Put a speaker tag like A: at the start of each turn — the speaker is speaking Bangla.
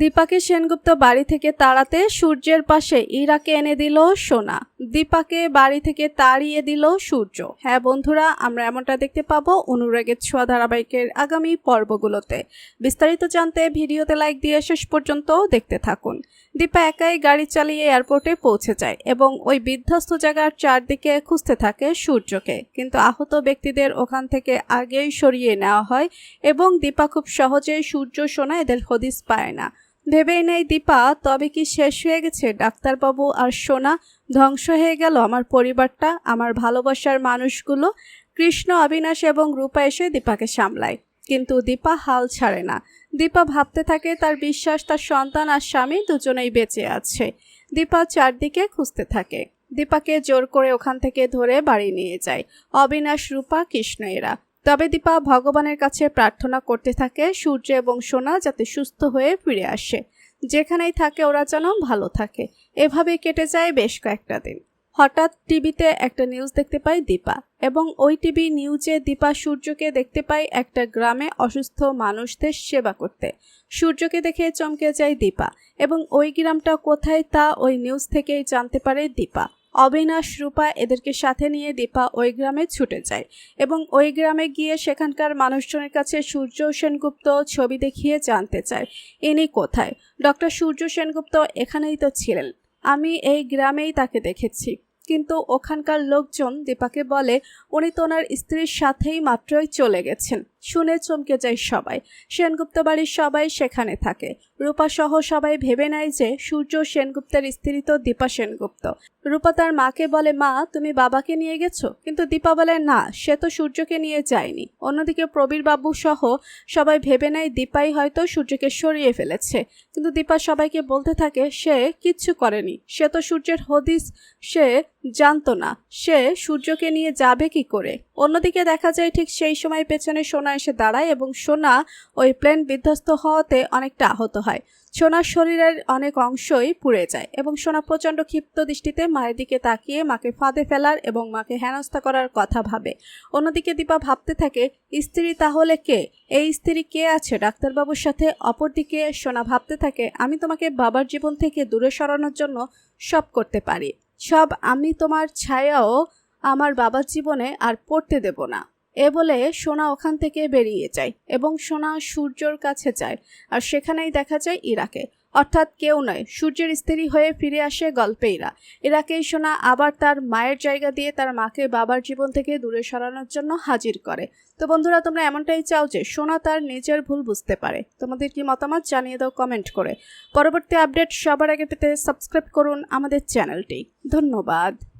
A: দীপাকে সেনগুপ্ত বাড়ি থেকে তাড়াতে সূর্যের পাশে ইরাকে এনে দিল সোনা। দীপাকে বাড়ি থেকে তাড়িয়ে দিল সূর্য। হ্যাঁ বন্ধুরা, আমরা এমনটা দেখতে পাবো অনুরাগের ছোঁয়া ধারাবাহিকের আগামী পর্বগুলোতে। বিস্তারিত জানতে ভিডিওতে লাইক দিয়ে শেষ পর্যন্ত দেখতে থাকুন। দীপা একাই গাড়ি চালিয়ে এয়ারপোর্টে পৌঁছে যায় এবং ওই বিধ্বস্ত জায়গার চারদিকে খুঁজতে থাকে সূর্যকে। কিন্তু আহত ব্যক্তিদের ওখান থেকে আগেই সরিয়ে নেওয়া হয় এবং দীপা খুব সহজেই সূর্য সোনা এদের হদিস পায় না। ভেবেই নেই দীপা, তবে কি শেষ হয়ে গেছে? ডাক্তারবাবু আর সোনা ধ্বংস হয়ে গেল আমার পরিবারটা, আমার ভালোবাসার মানুষগুলো। কৃষ্ণ, অবিনাশ এবং রূপা এসে দীপাকে সামলায়। কিন্তু দীপা হাল ছাড়ে না। দীপা ভাবতে থাকে তার বিশ্বাস, তার সন্তান আর স্বামী দুজনেই বেঁচে আছে। দীপা চারদিকে খুঁজতে থাকে। দীপাকে জোর করে ওখান থেকে ধরে বাড়ি নিয়ে যায়। অবিনাশ, রূপা, কৃষ্ণ এরা। তবে দীপা ভগবানের কাছে প্রার্থনা করতে থাকে সূর্য এবং সোনা যাতে সুস্থ হয়ে ফিরে আসে। যেখানেই থাকে ওরা যেন ভালো থাকে। এভাবে কেটে যায় বেশ কয়েকটা দিন। হঠাৎ টিভিতে একটা নিউজ দেখতে পাই দীপা এবং ওই টিভি নিউজে দীপা সূর্যকে দেখতে পাই একটা গ্রামে অসুস্থ মানুষদের সেবা করতে। সূর্যকে দেখে চমকে যায় দীপা এবং ওই গ্রামটা কোথায় তা ওই নিউজ থেকেই জানতে পারে দীপা। অবিনাশ রূপা এদেরকে সাথে নিয়ে দীপা ওই গ্রামে ছুটে যায় এবং ওই গ্রামে গিয়ে সেখানকার মানুষজনের কাছে সূর্য সেনগুপ্ত ছবি দেখিয়ে জানতে চায়, ইনি কোথায়? ডক্টর সূর্য সেনগুপ্ত এখানেই তো ছিলেন। আমি এই গ্রামেই তাকে দেখেছি। কিন্তু ওখানকার লোকজন দীপাকে বলে, উনি তো ওনার স্ত্রীর সাথেই মাত্রই চলে গেছেন। শুনে চমকে যায় সবাই। সেনগুপ্ত বাড়ির সবাই সেখানে থাকে। রূপা সহ সবাই ভেবে নেয় যে সূর্য সেনগুপ্তের স্ত্রী তো দীপা সেনগুপ্ত। রূপা তার মাকে বলে, মা, তুমি বাবাকে নিয়ে গেছো? কিন্তু দীপা বলে, না, সে তো সূর্যকে নিয়ে যায়নি। অন্যদিকে প্রবীর বাবু সহ সবাই ভেবে নেয় দীপাই হয়তো সূর্যকে সরিয়ে ফেলেছে। কিন্তু দীপা সবাইকে বলতে থাকে, সে কিচ্ছু করেনি। সে তো সূর্যের হদিস, সে জানতো না। সে সূর্যকে নিয়ে যাবে কি করে? অন্যদিকে দেখা যায় ঠিক সেই সময় পেছনে সোনা এসে দাঁড়ায় এবং সোনা ওই প্লেন বিধ্বস্ত হওয়াতে অনেকটা আহত হয়। সোনার শরীরের অনেক অংশই পুড়ে যায় এবং সোনা প্রচণ্ড ক্ষিপ্ত দৃষ্টিতে মায়ের দিকে তাকিয়ে মাকে ফাঁদে ফেলার এবং মাকে হেনস্থা করার কথা ভাবে। অন্যদিকে দীপা ভাবতে থাকে, স্ত্রী তাহলে কে? এই স্ত্রী কে আছে ডাক্তারবাবুর সাথে? অপরদিকে সোনা ভাবতে থাকে, আমি তোমাকে বাবার জীবন থেকে দূরে সরানোর জন্য সব করতে পারি। সব আমি তোমার ছায়াও আমার বাবার জীবনে আর পড়তে দেব না। এ বলে সোনা ওখান থেকে বেরিয়ে যায় এবং সোনা সূর্যর কাছে যায় আর সেখানেই দেখা যায় ইরাকে। অর্থাৎ কেউ নয়, সূর্যের স্ত্রী হয়ে ফিরে আসে গল্পে ইরা। ইরাকেই সোনা আবার তার মায়ের জায়গা দিয়ে তার মাকে বাবার জীবন থেকে দূরে সরানোর জন্য হাজির করে। তো বন্ধুরা, তোমরা এমনটাই চাও যে সোনা তার নিজের ভুল বুঝতে পারে। তোমাদের কি মতামত জানিয়ে দাও কমেন্ট করে। পরবর্তী আপডেট সবার আগে পেতে সাবস্ক্রাইব করুন আমাদের চ্যানেলটি। ধন্যবাদ।